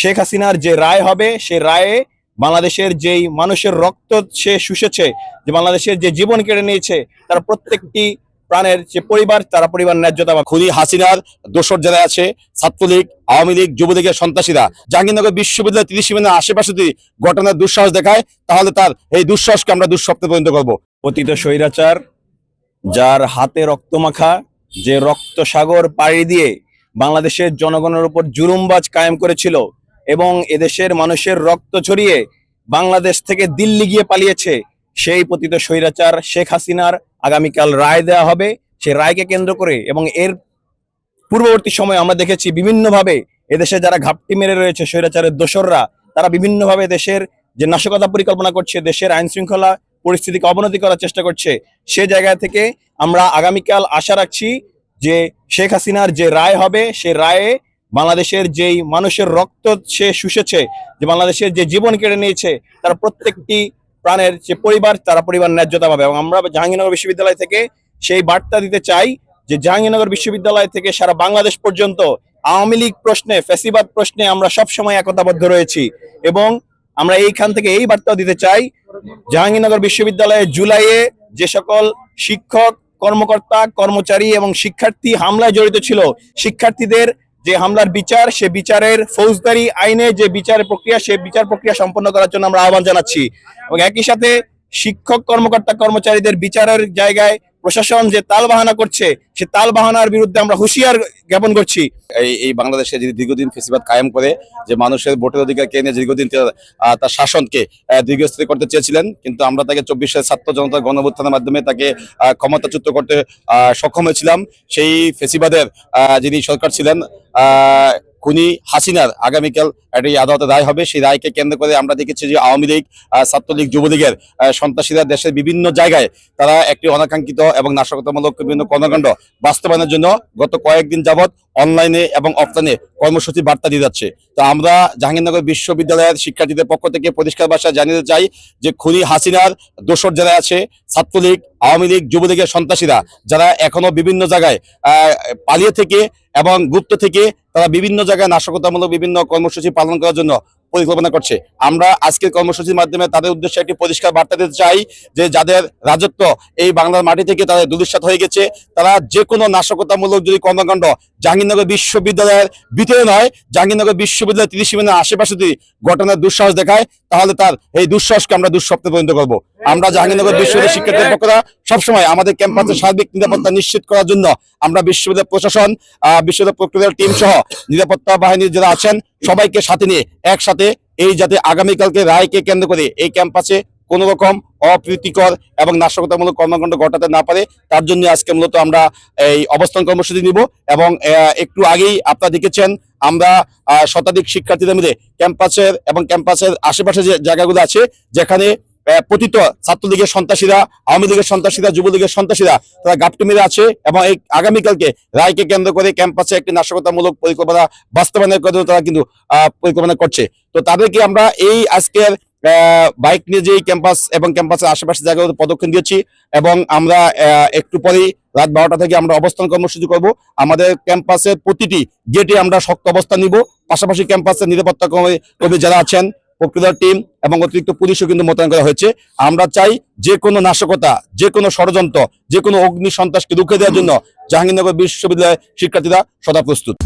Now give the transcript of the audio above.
শেখ হাসিনার যে রায় হবে, সে রায়ে বাংলাদেশের যেই মানুষের রক্ত সে শুষেছে, যে বাংলাদেশের যে জীবন কেড়ে নিয়েছে, তার প্রত্যেকটি প্রাণের যে পরিবার, তারা পরিবার ন্যায্যতা পাবে। খুনি হাসিনার দোসর যারা আছে ছাত্রলীগ, আওয়ামী লীগ, যুবলীগের সন্ত্রাসীরা জাহাঙ্গীরনগর বিশ্ববিদ্যালয় তিরিশ মিনিটের আশেপাশে যদি ঘটনার দুঃসাহস দেখায়, তাহলে তার এই দুঃসাহসকে আমরা দুঃস্বপ্নে পরিণত করব অতীত স্বৈরাচার, যার হাতে রক্তমাখা যে রক্ত সাগর পাড়ি দিয়ে বাংলাদেশের জনগণের উপর জুলুমবাজ কায়েম করেছিল এবং এদেশের মানুষের রক্ত ছড়িয়ে বাংলাদেশ থেকে দিল্লি গিয়ে পালিয়েছে, সেই পতিত স্বৈরাচার শেখ হাসিনার আগামীকাল রায় দেওয়া হবে। সেই রায়কে কেন্দ্র করে এবং এর পূর্ববর্তী সময়ে আমরা দেখেছি বিভিন্নভাবে এদেশে যারা ঘাপটি মেরে রয়েছে স্বৈরাচারের দোসররা, তারা বিভিন্নভাবে দেশের যে নাশকতা পরিকল্পনা করছে, দেশের আইন শৃঙ্খলা পরিস্থিতিকে অবনতি করার চেষ্টা করছে। সে জায়গা থেকে আমরা আগামীকাল আশা রাখছি যে শেখ হাসিনার যে রায় হবে, সে রায়ে বাংলাদেশের যেই মানুষের রক্ত সে শুষেছে, যে বাংলাদেশের যে জীবন কেড়ে নিয়েছে, তার প্রত্যেকটি প্রাণের যে পরিবার, তারা পরিবার ন্যায্যতা পাবে। এবং আমরা জাহাঙ্গীরনগর বিশ্ববিদ্যালয় থেকে সেই বার্তা দিতে চাই যে জাহাঙ্গীরনগর বিশ্ববিদ্যালয় থেকে সারা বাংলাদেশ পর্যন্ত আওয়ামী লীগ প্রশ্নে, ফ্যাসিবাদ প্রশ্নে আমরা সব সময় একতাবদ্ধ রয়েছি। এবং আমরা এইখান থেকে এই বার্তা দিতে চাই, জাহাঙ্গীরনগর বিশ্ববিদ্যালয়ে জুলাইয়ে যে সকল শিক্ষক, কর্মকর্তা, কর্মচারী এবং শিক্ষার্থী হামলায় জড়িত ছিল, শিক্ষার্থীদের যে হামলার বিচার, সে বিচারের ফৌজদারি আইনে যে বিচার প্রক্রিয়া, সে বিচার প্রক্রিয়া সম্পন্ন করার জন্য আমরা আহ্বান জানাচ্ছি। এবং একই সাথে শিক্ষক, কর্মকর্তা, কর্মচারীদের বিচারের জায়গায় প্রশাসন যে তাল বাহানা করছে সে তালবাহানার বিরুদ্ধে আমরা হুঁশিয়ার জ্ঞাপন করছি। এই এই বাংলাদেশে যদি দীর্ঘদিন ফেসিবাদ কায়েম করে যে মানুষের ভোটের অধিকার কেনে দীর্ঘদিন তার, শাসনকে আহ, দীর্ঘস্থায়ী করতে চেয়েছিলেন কিন্তু আমরা তাকে চব্বিশের ছাত্র জনতা গণঅভ্যুত্থানের মাধ্যমে তাকে ক্ষমতাচ্যুত করতে সক্ষম হয়েছিলাম। সেই ফেসিবাদের যিনি সরকার ছিলেন খুনি হাসিনার আগামীকাল একটি আদালতে রায় হবে। সেই রায়কে কেন্দ্র করে আমরা দেখেছি যে আওয়ামী লীগ ছাত্রলীগ, যুবলীগের সন্ত্রাসীরা দেশের বিভিন্ন জায়গায় তারা একটি অনাকাঙ্ক্ষিত এবং নাশকতামূলক বিভিন্ন কর্মকাণ্ড বাস্তবায়নের জন্য গত কয়েকদিন যাবৎ অনলাইনে এবং অফলাইনে কর্মসূচি বার্তা দিয়ে যাচ্ছে। তো আমরা জাহাঙ্গীরনগর বিশ্ববিদ্যালয়ের শিক্ষার্থীদের পক্ষ থেকে পরিষ্কার ভাষায় জানিয়ে চাই যে খুনি হাসিনার দোসর যারা আছে, ছাত্রলীগ, আওয়ামী লীগ, যুবলীগের সন্ত্রাসীরা, যারা এখনও বিভিন্ন জায়গায় পালিয়ে থেকে এবং গুপ্ত থেকে তারা বিভিন্ন জায়গায় নাশকতামূলক বিভিন্ন কর্মসূচি পালন করার জন্য পরিকল্পনা করছে। আমরা আজকের কর্মসূচির মাধ্যমে তাদের উদ্দেশ্যে একটি পরিষ্কার বার্তা দিতে চাই যে, যাদের রাজত্ব এই বাংলার মাটি থেকে তাদের দুলিশ্বাত হয়ে গেছে, তারা যে কোনো নাশকতামূলক যদি কর্মকাণ্ড জাহাঙ্গীরনগর বিশ্ববিদ্যালয়ের ভিতরে নয়, জাহাঙ্গীরনগর বিশ্ববিদ্যালয় তিরিশ মিনিটের আশেপাশে যদি ঘটনার দুঃসাহস দেখায়, তাহলে তার এই দুঃসাহসকে আমরা দুঃস্বপ্নে পরিণত করব। আমরা জাহাঙ্গীরনগর বিশ্ববিদ্যালয়ের শিক্ষার্থীদের পক্ষরা সবসময় আমাদের ক্যাম্পাসের সার্বিক নিরাপত্তা নিশ্চিত করার জন্য আমরা বিশ্ববিদ্যালয় প্রশাসন বিশ্ববিদ্যালয় প্রক্রিয়ার টিম সহ নিরাপত্তা বাহিনীর যারা আছেন সবাইকে সাথে নিয়ে একসাথে এই যাতে আগামীকালকে রায়কে কেন্দ্র করে এই ক্যাম্পাসে কোনো রকম অপ্রীতিকর এবং নাশকতামূলক কর্মকাণ্ড ঘটাতে না পারে তার জন্য আজকে মূলত আমরা এই অবস্থান কর্মসূচি নিব এবং একটু আগেই আপনারা দেখেছেন আমরা শতাধিক শিক্ষার্থীদের মিলে ক্যাম্পাসের এবং ক্যাম্পাসের আশেপাশে যে জায়গাগুলো আছে যেখানে পতিত ছাত্রলীগের সন্ত্রাসীরা, আওয়ামী লীগের সন্ত্রাসীরা, যুবলীগের সন্ত্রাসীরা, তারা গাপটি মেরে আছে এবং এই আগামীকালকে রায়কে কেন্দ্র করে ক্যাম্পাসে একটি নাশকতামূলক পরিকল্পনা বাস্তবায়নের জন্য তারা কিন্তু পরিকল্পনা করছে। তো তাদেরকে আমরা এই আজকের বাইক নিয়ে যে ক্যাম্পাস এবং ক্যাম্পাসের আশেপাশে জায়গাগুলো পদক্ষেপ দিয়েছি এবং আমরা একটু পরেই রাত বারোটা থেকে আমরা অবস্থান কর্মসূচি করব। আমাদের ক্যাম্পাসের প্রতিটি গেটে আমরা শক্ত অবস্থান নিব। পাশাপাশি ক্যাম্পাসের নিরাপত্তা কর্মী যারা আছেন প্রক্রিয়ার টিম এবং অতিরিক্ত পুলিশও কিন্তু মোতায়েন করা হয়েছে। আমরা চাই যে কোনো নাশকতা যে কোনো ষড়যন্ত্র যে কোনো অগ্নি সন্ত্রাসকে রুখে দেওয়ার জন্য জাহাঙ্গীরনগর বিশ্ববিদ্যালয়ের শিক্ষার্থীরা সদা প্রস্তুত।